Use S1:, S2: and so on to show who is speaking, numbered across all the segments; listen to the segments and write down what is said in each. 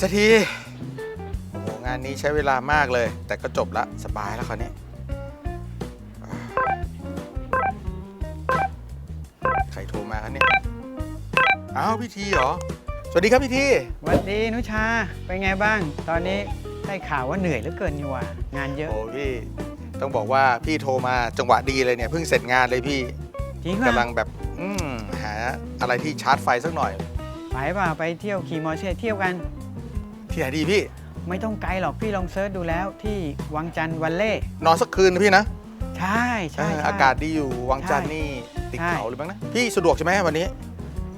S1: สักที โอ้โห งานนี้ใช้เวลามากเลย แต่ก็จบละสบายแล้วคราวนี้ ใครโทรมาครับเนี่ย อ้าวพี่ทีเหรอ สวัสดีครับพี่ที
S2: สวัสดีนุชา เป็นไงบ้าง ตอนนี้ได้ข่าวว่าเหนื่อยเหลือเกินนี่หว่างานเยอะ
S1: โอ้พี่ ต้องบอกว่าพี่โทรมาจังหวะดีเลยเนี่ยเพิ่งเสร็จงานเลยพี่
S2: จริง
S1: กำลั
S2: ป่ะ
S1: งแบบ อืมหาอะไรที่ชาร์จไฟสักหน่อย
S2: ไปเปล่าไปเที่ยวขี่มอเตอร์ไซค์เที่ยวกัน
S1: ที่ไหนดีพี่
S2: ไม่ต้องไกลหรอกพี่ลองเซิร์ชดูแล้วที่วังจันทร์วันเล่
S1: นอนสักคืนนะพี่นะ
S2: ใช่ใช่
S1: เออ
S2: ใช่
S1: อากาศดีอยู่วังจันทร์
S2: ใช่
S1: นี่ติด
S2: ใช่
S1: เขาหรือบ้างนะพี่สะดวกใช่ไหมวันนี้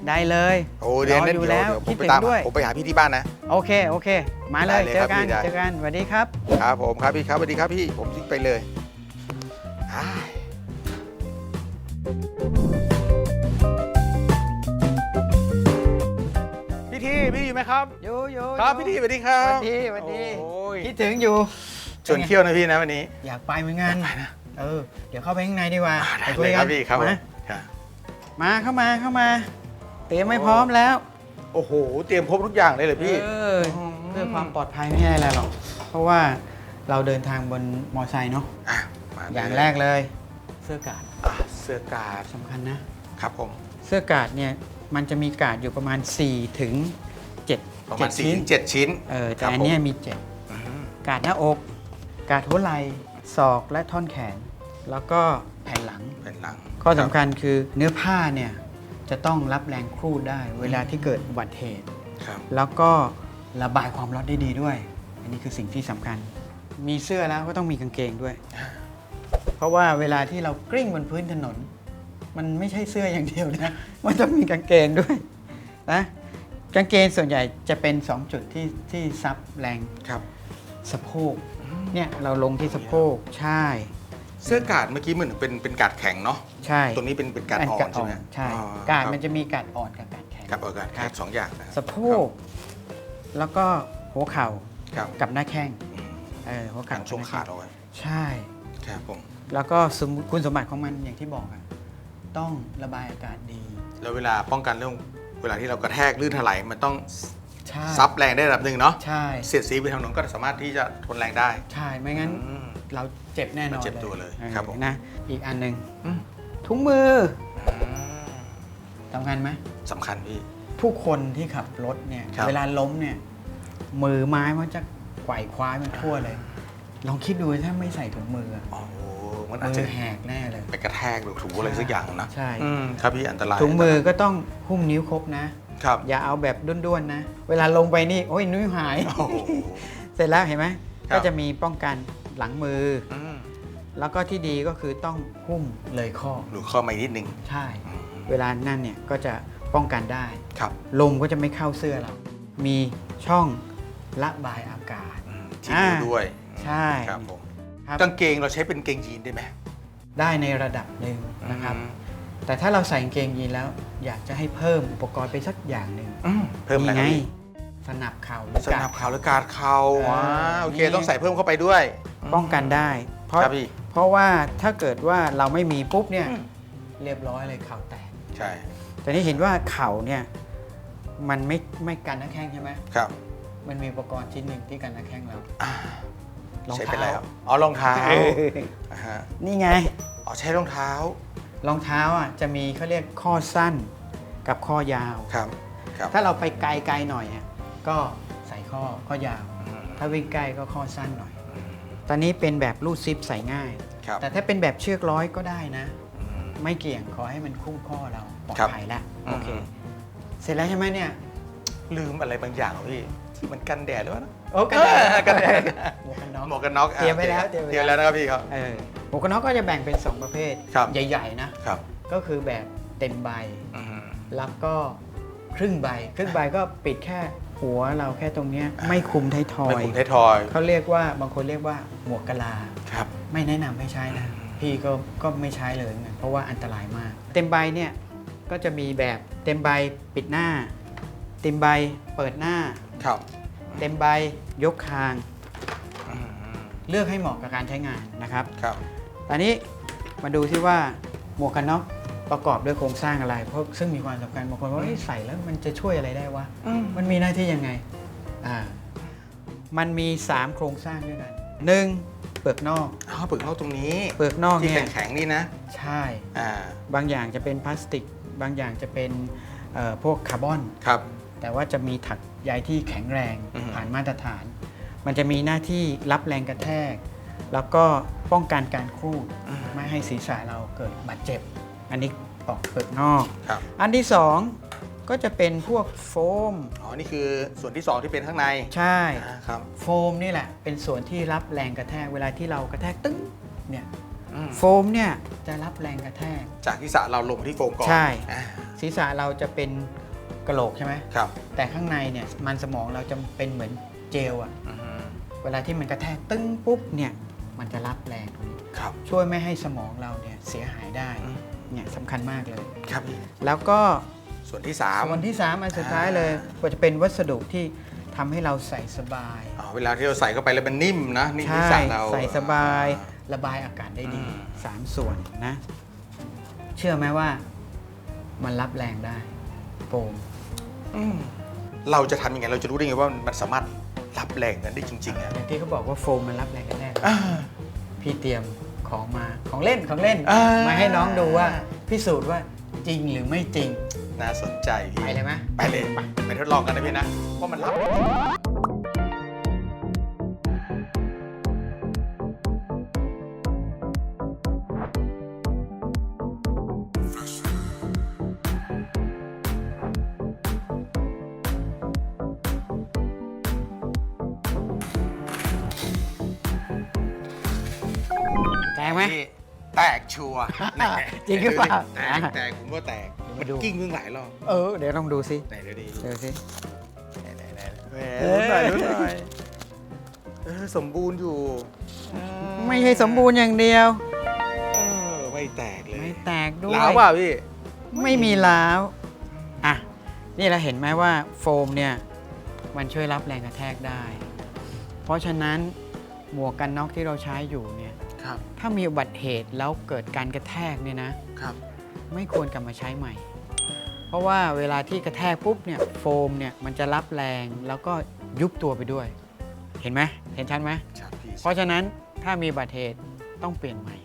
S2: ได้เลย
S1: โอ้เดี๋ยว
S2: รอ
S1: นั้น
S2: อยู่
S1: เดี๋ยว
S2: แล้ว
S1: เดี๋ยวผ
S2: คิ
S1: ม
S2: ด
S1: ไป
S2: ถึง
S1: ตาม
S2: ด้วย
S1: ผมไปหาพี่ที่บ้านนะ
S2: โอเค โอเค มาเลย
S1: ได้เลย
S2: เจ
S1: ครั
S2: อบกัน
S1: พี่ได้
S2: เจอกันสวัสดีครับ
S1: ครับผมครับพี่ครับสวัสดีครับพี่ผมทิ้งไปเลยอ้าย มครับ
S2: อยู่อยู่
S1: ครับ
S2: อยู่
S1: พี่ทีสวัสดีครับ
S2: สวัสดีสวัสดี
S1: โอ้ย
S2: คิดถึงอยู่
S1: ชวนเที่ยวนะพี่นะวันนี้
S2: อยากไปเหมือนกันเออ เดี๋ยวเข้าไปข้างในดีกว่า
S1: ได้
S2: ไปคุ
S1: เลยย
S2: กั
S1: ครั
S2: น
S1: บพี่ครับผม
S2: มา
S1: ครับ
S2: มาเข้ามาเข้ามา เตรียมไม่พร้อมแล้ว
S1: โอ้โห เตรียมครบทุกอย่างเลยเหรอพี่
S2: เออเพื่อความปลอดภัยไม่ใช่อะไรหรอก เพราะว่าเราเดินทางบนมอไซค์เนาะ
S1: อะมาเล
S2: อย่างแรกเลย เสื้อกาด
S1: อะเสื้อกาด
S2: สำคัญนะ
S1: ครับผม
S2: เสื้อกาดเนี่ยมันจะมีกาดอยู่ประมาณ4ถึง 7
S1: ประมาณ
S2: 7
S1: สี่
S2: ชิ้น
S1: ถึงเจ็ดชิ้น
S2: เออแต่
S1: ครับ
S2: อันเนี้ย
S1: ผม
S2: มี
S1: อืม
S2: 7กาดหน้าอก กาดหัวไหล่ศอกและท่อนแขน แล้วก็แผ่นหลัง
S1: เป็นหลัง
S2: ข้อสำคัญคือเนื้อผ้าเนี่ยจะต้องรับแรงครูดได้เวลาที่เกิดอุบัติเหตุ
S1: ครับ
S2: แล้วก็ระบายความร้อนได้ดีด้วย อันนี้คือสิ่งที่สำคัญ มีเสื้อแล้วก็ต้องมีกางเกงด้วย เพราะว่าเวลาที่เรากลิ้งบนพื้นถนน มันไม่ใช่เสื้ออย่างเดียวนะ มันต้องมีกางเกงด้วยนะ กางเกงส่วนใหญ่จะเป็น 2 จุดที่ที่ซับแรง
S1: ครับ
S2: สะโพกเนี่ยเราลงที่สะโพกใช่
S1: เสื้อกาดเมื่อกี้เหมือนเป็นเป็นกาดแข็งเนาะ
S2: ใช่
S1: ตรงนี้เป็นเป็นกาดอ่อนใช่ไหม
S2: ใช่
S1: อ๋อกา
S2: ด
S1: ครับ
S2: มันจะมีกาดอ่อนกับกาดแข็ง
S1: ครับเออกาดแข็งสองอย่างนะ
S2: สะโพกแล้วก็หัวเข่า
S1: ครับ
S2: กับหน้าแข้ง
S1: อืม
S2: เออหัว
S1: กา
S2: เข่าร
S1: ช่วงขาดเอาไว้
S2: ใช่
S1: ครับผม
S2: แล้วก็สมมุติคุณสมบัติของมันอย่างที่บอกอะต้องระบายอากาศดี
S1: แล้วเวลาป้องกันเรื่อง เวลาที่เรากระแทกลื่นถลายมันต้อง
S2: ใช่
S1: ซับแรงได้ระดับหนึ่งเนาะ
S2: ใช่
S1: เสียดสีไปทางโน้นก็สามารถที่จะทนแรงได้
S2: ใช่ไม่งั้น
S1: อืม
S2: เราเจ็บแน่นอน
S1: มันเจ็บตัวเลย
S2: ออ
S1: ครับผม
S2: นะอีกอันหนึ่ง
S1: อืม
S2: ถุงมือ
S1: อืม
S2: สำคัญไหม
S1: สำคัญพี่
S2: ผู้คนที่ขับรถเนี่ย
S1: ครับ
S2: เวลาล้มเนี่ยมือไม้มันจะไขว่คว้ามันทั่วเลย ลองคิดดูถ้าไม่ใส่ถุงมืออะ
S1: โอ้โหมันอาจ
S2: มื
S1: จะ
S2: อแหกแน่เลย
S1: ไป กระแทกหรือถูอะไรสักอย่างนะ
S2: ใช่
S1: อืมครับพี่อันตราย
S2: ถุงมือก็ต้องหุ้มนิ้วครบนะ
S1: ครับ
S2: อย่าเอาแบบด้วนๆนะ เวลาลงไปนี่โอ้ยนิ้วหาย
S1: โอ้โห
S2: เสร็จแล้วเห็นไหม
S1: ครับ
S2: ก็จะมีป้องกันหลังมือ
S1: อืม
S2: แล้วก็ที่ดีก็คือต้องหุ้มเลยข้อ
S1: หรือเข้ามาอีกนิดนึง
S2: ใช่
S1: อืม
S2: เวลานั่นเนี่ยก็จะป้องกันได้
S1: ครับ
S2: ลมก็จะไม่เข้าเสื้อเรา มีช่องระบายอากาศ
S1: อืมที่นิ้ว
S2: อ่า
S1: ด้วย
S2: ใช่
S1: ครับผม
S2: ครับ
S1: กางเกงเราใช้เป็นเกงยีนได้ไหม
S2: ได้ในระดับหนึ่งนะครับ
S1: อืม
S2: แต่ถ้าเราใส่กางเกงยีนแล้ว อยากจะให้เพิ่มอุปกรณ์ไปสักอย่างหนึ่ง
S1: อืมเพิ่มอะไร
S2: นี่
S1: ค
S2: ไง
S1: รับพี่
S2: สนับเข่าหรือ
S1: ส
S2: กา
S1: นั
S2: ด
S1: บเข่าหรือการเข่า
S2: เออ
S1: ว้าโอเค
S2: นี่
S1: ต้องใส่เพิ่มเข้าไปด้วย
S2: ป้องกันได้ เพราะ
S1: ครับพี่
S2: เพราะว่าถ้าเกิดว่าเราไม่มีปุ๊บเนี่ย
S1: อืม
S2: เรียบร้อยเลยเข่าแตก
S1: ใช่
S2: แต่นี่เห็นว่าเข่าเนี่ยมันไม่ไม่กันหน้าแข้งใช่ไหม
S1: ครับ
S2: มันมีอุปกรณ์ชิ้นหนึ่งที่กันหน้าแข้งเรา
S1: อ่า ร
S2: อง
S1: ใช้
S2: เท้า
S1: ไปแล้วอ๋อรองเท้า
S2: เออ
S1: อ่าฮะ
S2: นี่ไง
S1: อ๋อใช้รองเท้า
S2: รองเท้าอะจะมีเขาเรียกข้อสั้นกับข้อยาว
S1: ครับครับ
S2: ถ้าเราไปไกลๆหน่อยอะก็ใส่ข้อข้อยาว
S1: อืม
S2: ถ้าวิ่งใกล้ก็ข้อสั้นหน่อย ตอนนี้เป็นแบบรูดซิปใส่ง่าย
S1: ครับ
S2: แต่ถ้าเป็นแบบเชือกร้อยก็ได้นะ
S1: อืม
S2: ไม่เกี่ยงขอให้มันคุ้มข้อเราปลอด
S1: ครับ
S2: ภัยแล้ว
S1: อืม
S2: โอเคเสร็จแล้วใช่ไหมเนี่ย
S1: ลืมอะไรบางอย่างเหรอพี่ที่มันกันแดดหรือเปล่านะ
S2: โอ้กันแดด
S1: เออกันแดด
S2: หมวกกันน็อก
S1: หมวกกันน็อกอะ
S2: เตรียมไว้แล้ว
S1: โอค
S2: เตรียมไว้
S1: เตรียมแล้วนะครับพี่ครับ
S2: เออหมวกกันน็อกก็จะแบ่งเป็น 2 ประเภท
S1: ครับ
S2: ใหญ่ ๆ นะ
S1: ครับ
S2: ก็คือแบบเต็มใบ
S1: อืม
S2: แล้วก็ครึ่งใบ ครึ่งใบก็ปิดแค่หัวเราแค่ตรงเนี้ยไม่คุมไทยทอ
S1: ไม่
S2: ย
S1: คุมไทยทอย
S2: เขาเรียกว่าบางคนเรียกว่าหมวกกะลา
S1: ครับ
S2: ไม่แนะนำให้ใช้นะพี่ก็ก็ไม่ใช้เลยเหมือนกันเพราะว่าอันตรายมาก เต็มใบเนี่ยก็จะมีแบบเต็มใบปิดหน้า เต็มใบเปิดหน้า
S1: ครับ
S2: เต็มใบยกคาง
S1: อืม
S2: เลือกให้เหมาะกับการใช้งานนะครับ
S1: ครับ
S2: ตอนนี้มาดูที่ว่าหมวกกันน็อกประกอบด้วยโครงสร้างอะไร เพราะซึ่งมีความสำคัญบางคนว่าเฮ้ยใส่แล้วมันจะช่วยอะไรได้วะมันมีหน้าที่ยังไง อ่า มันมี 3 โครงสร้างด้วยกันหนึ่งเปลือกนอก
S1: อ๋อเปลือกนอกตรงนี้
S2: เปลือกนอก
S1: ที่
S2: เนี่ย
S1: แข็งๆนี่นะ
S2: ใช่
S1: อ่า
S2: บางอย่างจะเป็นพลาสติก บางอย่างจะเป็นเอ่อพวกคาร์บอน
S1: ครับ
S2: แต่ว่าจะมีถักใยที่แข็งแรง
S1: อือฮึ
S2: ผ่านมาตรฐาน มันจะมีหน้าที่รับแรงกระแทก แล้วก็ป้องกันการครูดไม่ให้ศีรษะเราเกิดบาดเจ็บ อันนี้ออกเปลือกนอก
S1: ครับ
S2: อันที่สองก็จะเป็นพวกโฟม
S1: อ๋อ นี่คือส่วนที่สองที่เป็นข้างใน
S2: ใช่
S1: อ่าครับ
S2: โฟมนี่แหละ เป็นส่วนที่รับแรงกระแทกเวลาที่เรากระแทกตึ้งเนี่ย
S1: อืม
S2: โฟมเนี่ยจะรับแรงกระแทก
S1: จากที่สระเราลงมาที่โฟมก่อน
S2: ใช่
S1: อ่า
S2: ศีรษะเราจะเป็น กระโหลกใช่ไหม
S1: ครับ
S2: แต่ข้างในเนี่ยมันสมองเราจะเป็นเหมือนเจลอะ
S1: อือฮึ
S2: เวลาที่มันกระแทกตึ้งปุ๊บเนี่ยมันจะรับแรงตรงนี้
S1: ครับ
S2: ช่วยไม่ให้สมองเราเนี่ยเสียหายได้
S1: อืม
S2: เนี่ยสำคัญมากเลย
S1: ครับพี่
S2: แล้วก็
S1: ส่วนที่สาม
S2: ส่วนที่3อันสุดท้ายเลย
S1: อ่า
S2: ก็จะเป็นวัสดุที่ทำให้เราใส่สบาย
S1: อ๋อเวลาที่เราใส่เข้าไปแล้วมันนิ่มนะนิ่มที่
S2: ใช่
S1: สระเรา
S2: ใส่สบายระบายอากาศได้ดี
S1: อืม
S2: สามส่วนนะ เชื่อไหมว่ามันรับแรงได้ โฟม
S1: อืมเราจะทำยังไงเราจะรู้ได้ไงว่ามันสามารถรับแรงนั้นได้จริงๆอะ
S2: อย่างที่เขาบอกว่าโฟมมันรับแรงกระแทก
S1: อ่า
S2: พี่เตรียมของมาของเล่นของเล่น
S1: อ่าม
S2: มาให้น้องดูว่าพิสูจน์ว่าจริงหรือไม่จริง
S1: น่าสนใจพี่
S2: ไปเลยไหม
S1: ไปเลยไปไปทดลองกันนะพี่นะว่ามันรับ
S2: แรงไหม
S1: พี่แตกชัวร์แน่
S2: จริงหรือเปล่า
S1: แตกแตกผมว่าแตก
S2: เดี๋ยว
S1: มั
S2: มานดู
S1: กิ้งขึ้นหลายรอบ
S2: เออ เดี๋ยวลองดูสิ
S1: ไหนเดี๋ยวดี
S2: เดี๋ยวสิ
S1: ไหนไหนไหนแหม
S2: เอ้ย
S1: รู้หน่อยรู้หน่อยเออสมบูรณ์อยู่เออ
S2: ไม่ใช่สมบูรณ์อย่างเดียว
S1: เออไม่แตกเลย
S2: ไม่แตกด้วย
S1: ล้าวเปล่าพี่
S2: ไม่มีล้าว อะ นี่เราเห็นไหมว่าโฟมเนี่ย มันช่วยรับแรงกระแทกได้ เพราะฉะนั้นหมวกกันน็อกที่เราใช้อยู่เนี่ย
S1: ครับ
S2: ถ้ามีอุบัติเหตุแล้วเกิดการกระแทกเนี่ยนะ
S1: ครับ
S2: ไม่ควรกลับมาใช้ใหม่ เพราะว่าเวลาที่กระแทกปุ๊บเนี่ยโฟมเนี่ยมันจะรับแรงแล้วก็ยุบตัวไปด้วย เห็นไหมเห็นชัดไหม
S1: ครับพี่
S2: เพราะฉะนั้นถ้ามีอุบัติเหตุต้องเปลี่ยนใหม่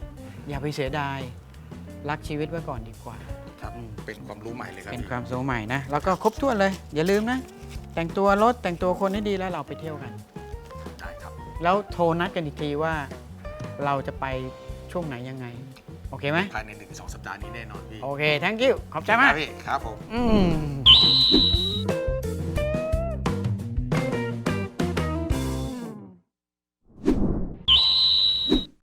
S2: อย่าไปเสียดายรักชีวิตไว้ก่อนดีกว่า
S1: ครับเป็นความรู้ใหม่เลยครับ
S2: เป็น
S1: พี่
S2: ความสูงใหม่นะแล้วก็ครบถ้วนเลย อย่าลืมนะ แต่งตัวรถแต่งตัวคนให้ดีแล้วเราไปเที่ยวกัน
S1: ได้ครับ
S2: แล้วโทรนัดกันอีกทีว่า เราจะไปช่วงไหนยังไง โอเคไหม
S1: ภายในหนึ่งสองสัปดาห์นี้แน่นอนพี่
S2: โอเค thank you ขอบใจมาก
S1: ครับพี่ครับผม
S2: อืม